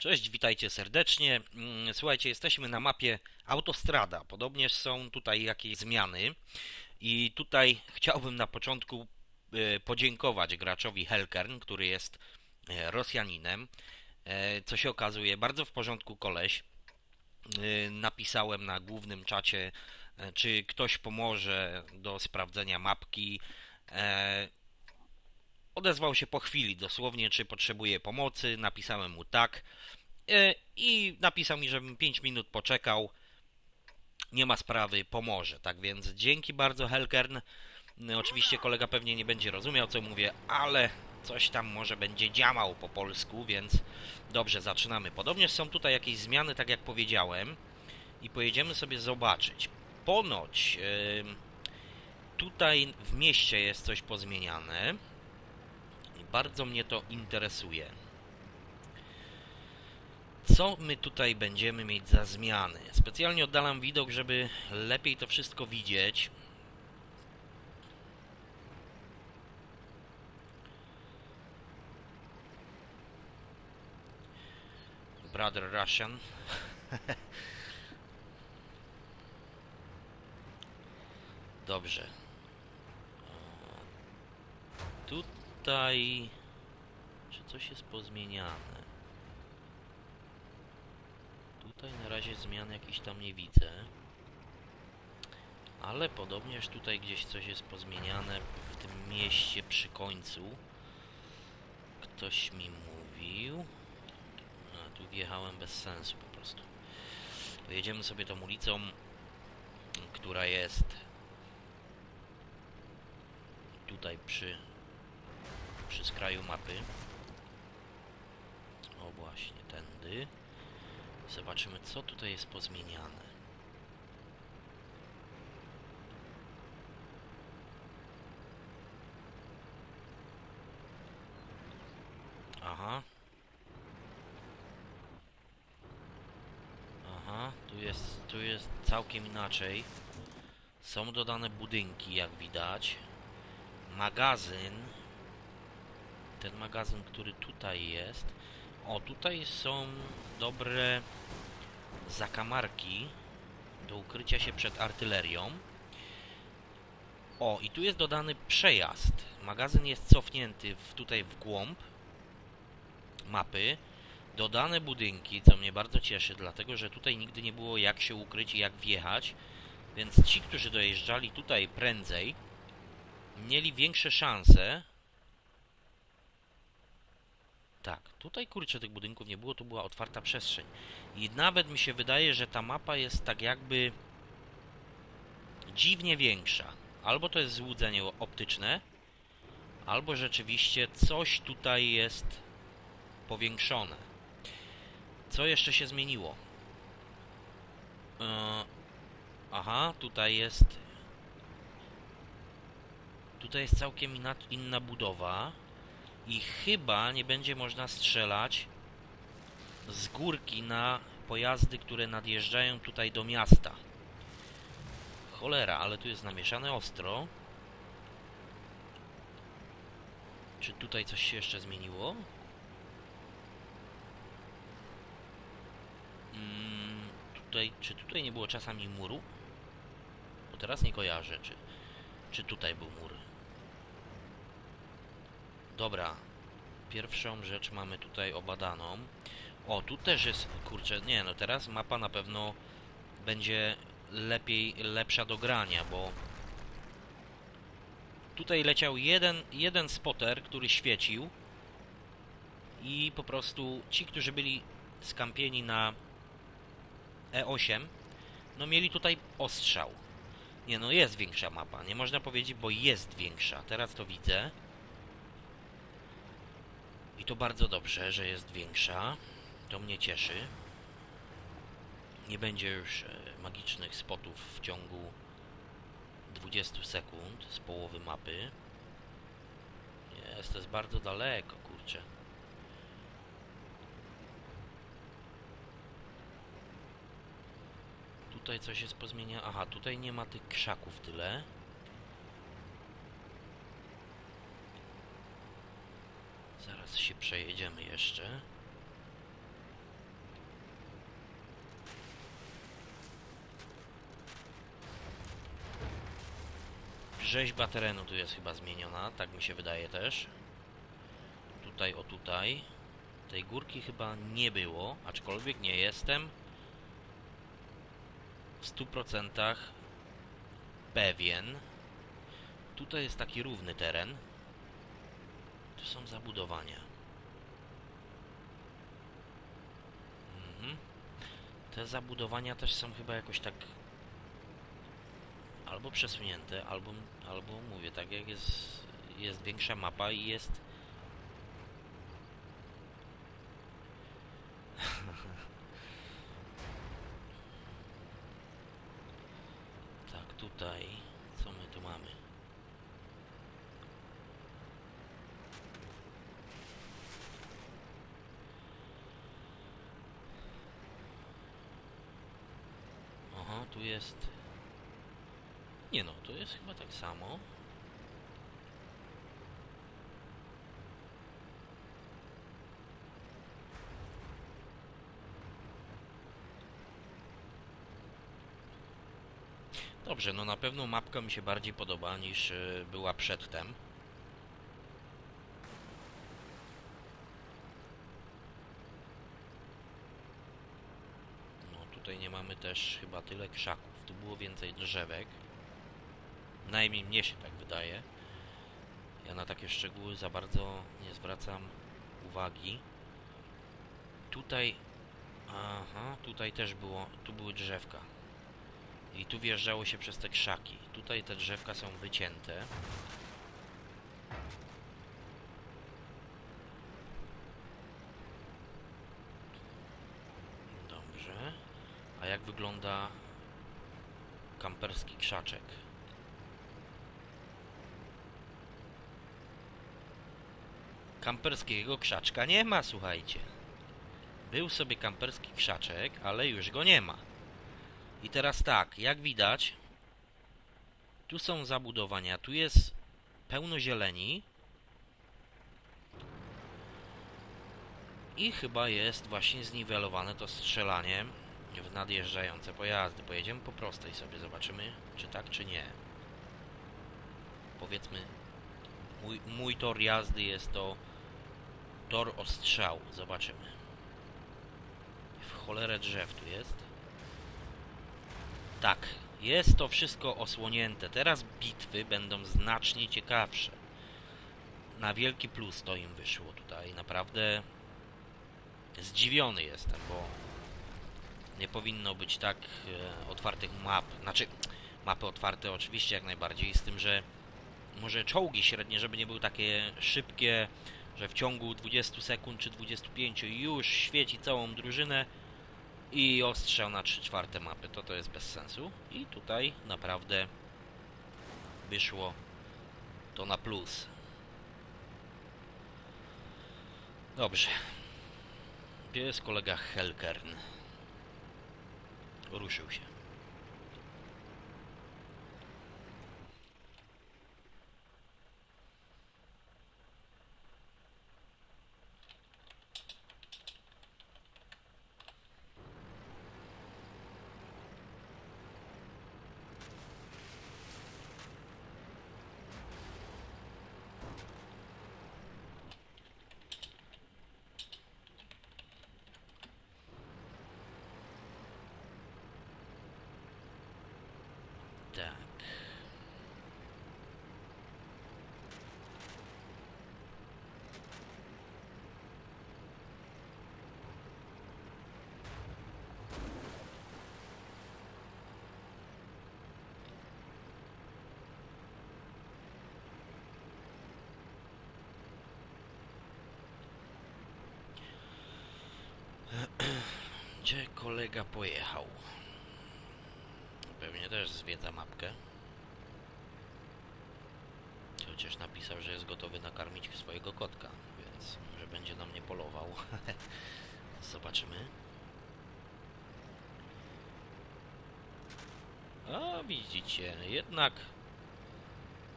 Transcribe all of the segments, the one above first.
Cześć, witajcie serdecznie. Mm, Słuchajcie, jesteśmy na mapie autostrada. Podobnież są tutaj jakieś zmiany. I tutaj chciałbym na początku e, podziękować graczowi Helkern, który jest e, Rosjaninem. E, Co się okazuje, bardzo w porządku koleś. Napisałem na głównym czacie, czy ktoś pomoże do sprawdzenia mapki. E, Odezwał się po chwili, dosłownie, czy potrzebuje pomocy. Napisałem mu tak. E, I napisał mi, żebym 5 minut poczekał. Nie ma sprawy, pomoże. Tak więc dzięki bardzo, Helkern. E, Oczywiście kolega pewnie nie będzie rozumiał, co mówię, ale coś tam może będzie działał po polsku, więc dobrze, zaczynamy. Podobnież są tutaj jakieś zmiany, tak jak powiedziałem, i pojedziemy sobie zobaczyć. Ponoć em, tutaj w mieście jest coś pozmieniane. Bardzo mnie to interesuje. Co my tutaj będziemy mieć za zmiany? Specjalnie oddalam widok, żeby lepiej to wszystko widzieć. Brother Russian. Dobrze. O, Tutaj... Czy coś jest pozmieniane? Tutaj na razie zmian jakichś tam nie widzę. Ale podobnież tutaj gdzieś coś jest pozmieniane w tym mieście przy końcu. Ktoś mi mówił. A, tu wjechałem bez sensu po prostu. Pojedziemy sobie tą ulicą, która jest tutaj przy, przy skraju mapy. O właśnie, tędy. Zobaczymy, co tutaj jest pozmieniane. Aha. Aha, tu jest, tu jest całkiem inaczej. Są dodane budynki, jak widać. Magazyn. Ten magazyn, który tutaj jest. O, tutaj są dobre zakamarki do ukrycia się przed artylerią. O, i tu jest dodany przejazd. Magazyn jest cofnięty w, tutaj w głąb mapy. Dodane budynki, co mnie bardzo cieszy, dlatego że tutaj nigdy nie było jak się ukryć i jak wjechać. Więc ci, którzy dojeżdżali tutaj prędzej, mieli większe szanse tak, tutaj kurczę tych budynków nie było, to była otwarta przestrzeń. I nawet mi się wydaje, że ta mapa jest tak jakby dziwnie większa. Albo to jest złudzenie optyczne, albo rzeczywiście coś tutaj jest powiększone. Co jeszcze się zmieniło? Yy, aha, tutaj jest. Tutaj jest całkiem inna, inna budowa. I chyba nie będzie można strzelać z górki na pojazdy, które nadjeżdżają tutaj do miasta. Cholera, ale tu jest namieszane ostro. Czy tutaj coś się jeszcze zmieniło? Mm, tutaj, czy tutaj nie było czasami muru? Bo teraz nie kojarzę, czy, czy tutaj był mur. Dobra. Pierwszą rzecz mamy tutaj obadaną. O, tu też jest, kurczę, nie no, teraz mapa na pewno będzie lepiej, lepsza do grania, bo tutaj leciał jeden, jeden spotter, który świecił i po prostu ci, którzy byli skampieni na E8, no mieli tutaj ostrzał. Nie no, jest większa mapa, nie można powiedzieć, bo jest większa. Teraz to widzę. I to bardzo dobrze, że jest większa. To mnie cieszy. Nie będzie już e, magicznych spotów w ciągu 20 sekund z połowy mapy. Jest, to jest bardzo daleko, kurczę. Tutaj coś jest pozmienia. Aha, tutaj nie ma tych krzaków tyle. Zaraz się przejedziemy jeszcze. Rzeźba terenu tu jest chyba zmieniona, tak mi się wydaje też. Tutaj, o tutaj. Tej górki chyba nie było, aczkolwiek nie jestem w 100% pewien. Tutaj jest taki równy teren, tu są zabudowania. Mhm. Te zabudowania też są chyba jakoś tak albo przesunięte, albo, albo mówię, tak jak jest, jest większa mapa i jest tak, tutaj co my tu mamy? Aha, tu jest nie no, to jest chyba tak samo. Dobrze, no na pewno mapka mi się bardziej podoba niż y, była przedtem. No tutaj nie mamy też chyba tyle krzaków. Tu było więcej drzewek. Najmniej mnie się tak wydaje. Ja na takie szczegóły za bardzo nie zwracam uwagi. Tutaj... Aha, tutaj też było... Tu były drzewka. I tu wjeżdżało się przez te krzaki. Tutaj te drzewka są wycięte. Dobrze. A jak wygląda kamperski krzaczek? kamperskiego krzaczka nie ma, słuchajcie. Był sobie kamperski krzaczek, ale już go nie ma. I teraz tak, jak widać, tu są zabudowania, tu jest pełno zieleni. I chyba jest właśnie zniwelowane to strzelanie w nadjeżdżające pojazdy. Pojedziemy po prostej sobie, zobaczymy, czy tak, czy nie. Powiedzmy, mój, mój tor jazdy jest to tor ostrzału. Zobaczymy. W cholerę drzew tu jest. Tak, jest to wszystko osłonięte. Teraz bitwy będą znacznie ciekawsze. Na wielki plus to im wyszło tutaj. Naprawdę zdziwiony jestem, bo nie powinno być tak e, otwartych map. Znaczy, mapy otwarte oczywiście jak najbardziej, z tym, że może czołgi średnie, żeby nie były takie szybkie, że w ciągu 20 sekund czy 25 już świeci całą drużynę i ostrzał na 3 czwarte mapy. To to jest bez sensu. I tutaj naprawdę wyszło to na plus. Dobrze. Gdzie jest kolega Helkern? Ruszył się. Tak. Gdzie kolega pojechał? Pewnie też zwiedza mapkę. Chociaż napisał, że jest gotowy nakarmić swojego kotka, więc że będzie na mnie polował. Zobaczymy. A widzicie, jednak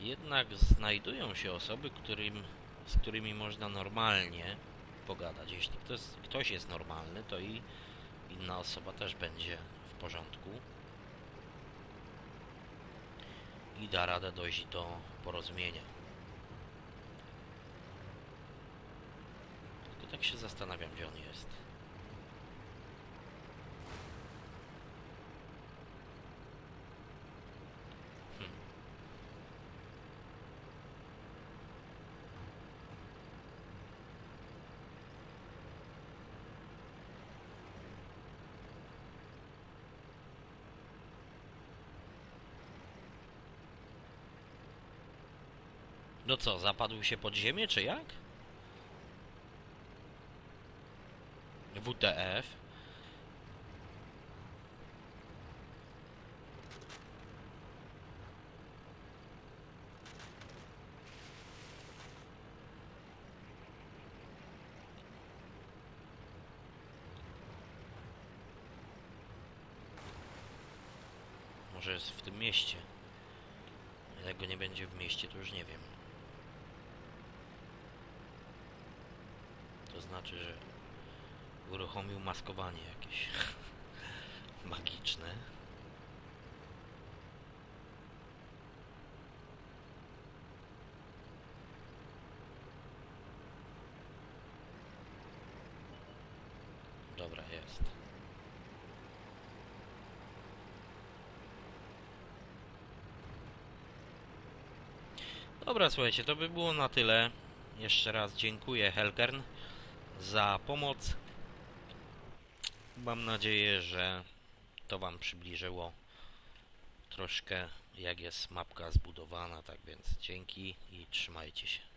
jednak znajdują się osoby, którym, z którymi można normalnie pogadać. Jeśli ktoś, ktoś jest normalny, to i inna osoba też będzie w porządku. i da radę dojść do porozumienia. Tylko tak się zastanawiam, gdzie on jest. No co, zapadł się pod ziemię, czy jak? WTF? Może jest w tym mieście. Jak go nie będzie w mieście, to już nie wiem. To znaczy, że uruchomił maskowanie jakieś magiczne. Dobra, jest. Dobra, słuchajcie, to by było na tyle. Jeszcze raz dziękuję Helkern za pomoc. Mam nadzieję, że to Wam przybliżyło troszkę jak jest mapka zbudowana, tak więc dzięki i trzymajcie się.